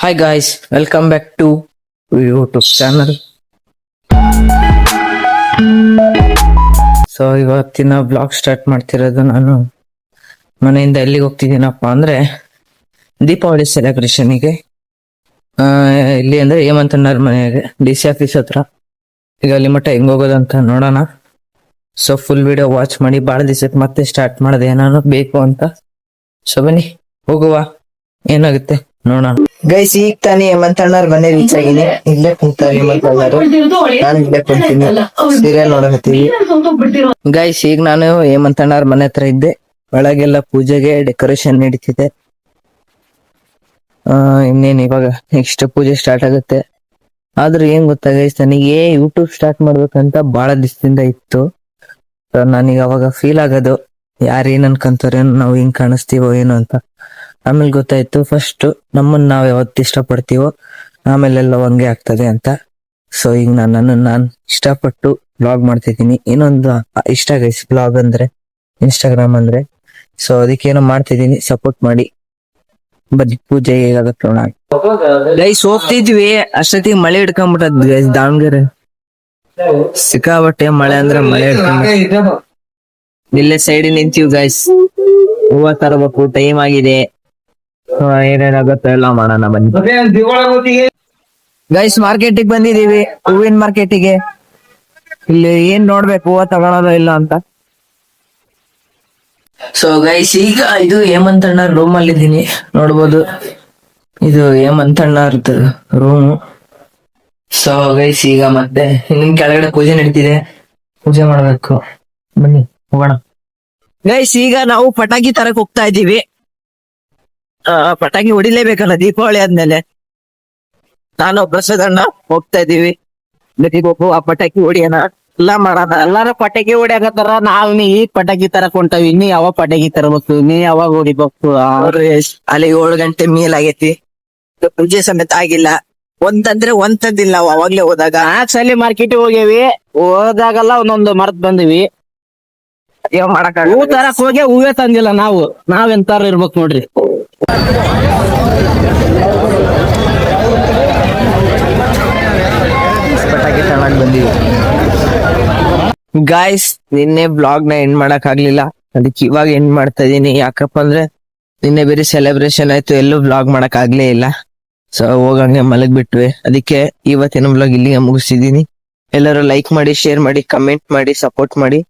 Hi guys welcome back to YouTube channel so ಇವತ್ತಿನ blog start ಮಾಡ್ತಿರೋದು ನಾನು. ಮನೆಯಿಂದ ಎಲ್ಲಿಗೆ ಹೋಗ್ತಿದ್ದೀನಪ್ಪ ಅಂದ್ರೆ ದೀಪಾವಳಿ ಸೆಲೆಬ್ರೇಷನಿಗೆ ಇಲ್ಲಿ ಅಂದ್ರೆ ಹೇಮಂತಣ್ಣರ ಮನೆಗೆ ಡಿ ಸಿ ಆಫೀಸ್ ಹತ್ರ. ಈಗ ಅಲ್ಲಿ ಮಟ್ಟ ಹೆಂಗ್ ಹೋಗೋದಂತ ನೋಡೋಣ. ಸೊ ಫುಲ್ ವಿಡಿಯೋ ವಾಚ್ ಮಾಡಿ ಭಾಳ ದಿವಸಕ್ಕೆ ಮತ್ತೆ ಸ್ಟಾರ್ಟ್ ಮಾಡಿದೆ ಏನಾನು ಬೇಕು ಅಂತ. ಸೊ ಬನ್ನಿ, ಹೋಗುವ. ಏನಾಗುತ್ತೆ? ನೋಡೋಣ. ಗೈಸ್ ಈಗ ತಾನೇ ಹೇಮಂತಣ್ಣವ್ರ ಮನೆ ರೀಚ್ ಆಗಿನಿ ಇಲ್ಲೇ ಕುಂತಾರೆ ಹೇಮಂತಣ್ಣರು ನಾನು ಇಲ್ಲೇ ಕುಂತೀನಿ. ಸೀರಿಯಲ್ ನೋಡಕತ್ತೀವಿ ಗೈಸ್ ಈಗ ನಾನು ಹೇಮಂತಣ್ಣವ್ರ ಮನೆ ಹತ್ರ ಇದ್ದೆ. ಒಳಗೆಲ್ಲ ಪೂಜೆಗೆ ಡೆಕೋರೇಷನ್ ನಡೀತಿದೆ. ಆ, ಇನ್ನೇನ್ ಇವಾಗ ನೆಕ್ಸ್ಟ್ ಪೂಜೆ ಸ್ಟಾರ್ಟ್ ಆಗುತ್ತೆ. ಆದ್ರೆ ಏನ್ ಗೊತ್ತಾ ಗೈಸ್ ನನಗೆ ಯೂಟ್ಯೂಬ್ ಸ್ಟಾರ್ಟ್ ಮಾಡ್ಬೇಕಂತ ಬಹಳ ದಿವಸದಿಂದ ಇತ್ತು. ನನಗೆ ಅವಾಗ ಫೀಲ್ ಆಗೋದು. ಯಾರೇನ್ ಏನ್ ಅನ್ಕೊಂತಾರೆ, ನಾವು ಹಿಂಗ್ ಕಾಣಿಸ್ತೀವೋ ಏನೋ ಅಂತ. ಆಮೇಲೆ ಗೊತ್ತಾಯ್ತು. ಫಸ್ಟ್ ನಮ್ಮನ್ನ ನಾವ್ ಯಾವತ್ತು ಇಷ್ಟಪಡ್ತೀವೋ ಆಮೇಲೆಲ್ಲ ಹಂಗೆ ಆಗ್ತದೆ ಅಂತ. ಸೊ ಈಗ ನಾನು ನನ್ನ ನಾನು ಇಷ್ಟಪಟ್ಟು ಬ್ಲಾಗ್ ಮಾಡ್ತಿದ್ದೀನಿ. ಇನ್ನೊಂದು ಇಷ್ಟ ಗೈಸ್ ಬ್ಲಾಗ್ ಅಂದ್ರೆ ಇನ್ಸ್ಟಾಗ್ರಾಮ್ ಅಂದ್ರೆ. ಸೊ ಅದಕ್ಕೆ ಏನೋ ಮಾಡ್ತಿದ್ದೀನಿ. ಸಪೋರ್ಟ್ ಮಾಡಿ. ಬದ್ ಪೂಜೆ ಗೈಸ್ ಹೋಗ್ತಿದ್ವಿ. ಅಷ್ಟೊತ್ತಿಗೆ ಮಳೆ ಹಿಡ್ಕೊಂಡ್ಬಿಟ್ಟದ್ ಗೈಸ್ ದಾವಣಗೆರೆ. ಸಿಕ್ಕಾಬಟ್ಟೆ ಮಳೆ ಅಂದ್ರೆ ಮಳೆ ಇಲ್ಲೇ ಸೈಡ್ ನಿಂತೀವಿ ಗೈಸ್ ಹೂವ ತರಬೇಕು ಟೈಮ್ ಆಗಿದೆ. ಏನೇನಾಗುತ್ತೋ ಎಲ್ಲ ಮಾಡೋಣ ಬನ್ನಿ. ಗೈಸ್ ಮಾರ್ಕೆಟಿಗೆ ಬಂದಿದೀವಿ ಹೂವಿನ ಮಾರ್ಕೆಟಿಗೆ ಇಲ್ಲಿ ಏನ್ ನೋಡ್ಬೇಕು ಹೂವ ತಗೊಳೋದ ಇಲ್ಲ ಅಂತ. ಸೊ ಗೈಸ್ ಈಗ ಇದು ಹೇಮಂತಣ್ಣ ರೂಮ್ ಅಲ್ಲಿ ಇದೀನಿ ನೋಡ್ಬೋದು. ಇದು ಹೇಮಂತಣ್ಣವ್ರದ್ದು ರೂಮ್ ಸೊ ಗೈಸ್ ಈಗ ಮತ್ತೆ ಇಲ್ಲಿ ಕೆಳಗಡೆ ಪೂಜೆ ನಡೀತಿದೆ. ಪೂಜೆ ಮಾಡ್ಬೇಕು. ಬನ್ನಿ ಹೋಗೋಣ. ಗೈಸ್ ಈಗ ನಾವು ಪಟಾಕಿ ತರಕ್ ಹೋಗ್ತಾ ಇದೀವಿ ಪಟಾಕಿ ಹೊಡಿಲೇಬೇಕಲ್ಲ ದೀಪಾವಳಿ ಆದ್ಮೇಲೆ. ನಾನು ಪ್ರಸಾದಣ್ಣ ಹೋಗ್ತಾ ಇದೀವಿ ಹೋಗು ಆ ಪಟಾಕಿ ಹೊಡಿಯೋಣ. ಎಲ್ಲಾ ಮಾಡೋಣ. ಎಲ್ಲಾರು ಪಟಾಕಿ ಹೊಡಿಯಾಕತ್ತಾರ. ನಾವ್ ನೀ ಈಗ ಪಟಾಕಿ ತರ ಕೊಂಟವಿ ನೀ ಯಾವಾಗ ಪಟಾಕಿ ತರಬೇಕು ನೀ ಯಾವಾಗ ಹೊಡಿಬೇಕು? ಅಲ್ಲಿ ಏಳು ಗಂಟೆ ಮೇಲಾಗೈತಿ ಪೂಜೆ ಸಮೇತ ಆಗಿಲ್ಲ. ಒಂದಂದ್ರೆ ಒಂದ್ ತಂದಿಲ್ಲ ನಾವು ಅವಾಗ್ಲೇ ಹೋದಾಗ. ಸಲಿ ಸಲ ಮಾರ್ಕೆಟ್ ಹೋಗೇವಿ ಹೋದಾಗೆಲ್ಲ ಒಂದೊಂದು ಮರ ಬಂದಿವಿ. ಹೂ ತರಕ್ ಹೋಗಿ ಹೂವೇ ತಂದಿಲ್ಲ ನಾವು. ನಾವ್ ಎಂತಾರ ಇರ್ಬೇಕು ನೋಡ್ರಿ. ಪಟಾಕಿ ಗಾಯ್ಸ್ ನಿನ್ನೆ ಬ್ಲಾಗ್ನ ಎಂಡ್ ಮಾಡಕ್ ಆಗ್ಲಿಲ್ಲ ಅದಕ್ಕೆ ಇವಾಗ ಎಂಡ್ ಮಾಡ್ತಾ ಇದೀನಿ. ಯಾಕಪ್ಪ ಅಂದ್ರೆ ನಿನ್ನೆ ಬೇರೆ ಸೆಲೆಬ್ರೇಷನ್ ಆಯ್ತು. ಎಲ್ಲೂ ಬ್ಲಾಗ್ ಮಾಡಕ್ ಆಗ್ಲೇ ಇಲ್ಲ. ಸೊ ಹೋಗಂಗೆ ಮಲಗ್ ಬಿಟ್ವಿ ಅದಕ್ಕೆ ಇವತ್ತಿನ ಬ್ಲಾಗ್ ಇಲ್ಲಿಗೆ ಮುಗಿಸಿದೀನಿ. ಎಲ್ಲರೂ ಲೈಕ್ ಮಾಡಿ ಶೇರ್ ಮಾಡಿ ಕಮೆಂಟ್ ಮಾಡಿ ಸಪೋರ್ಟ್ ಮಾಡಿ.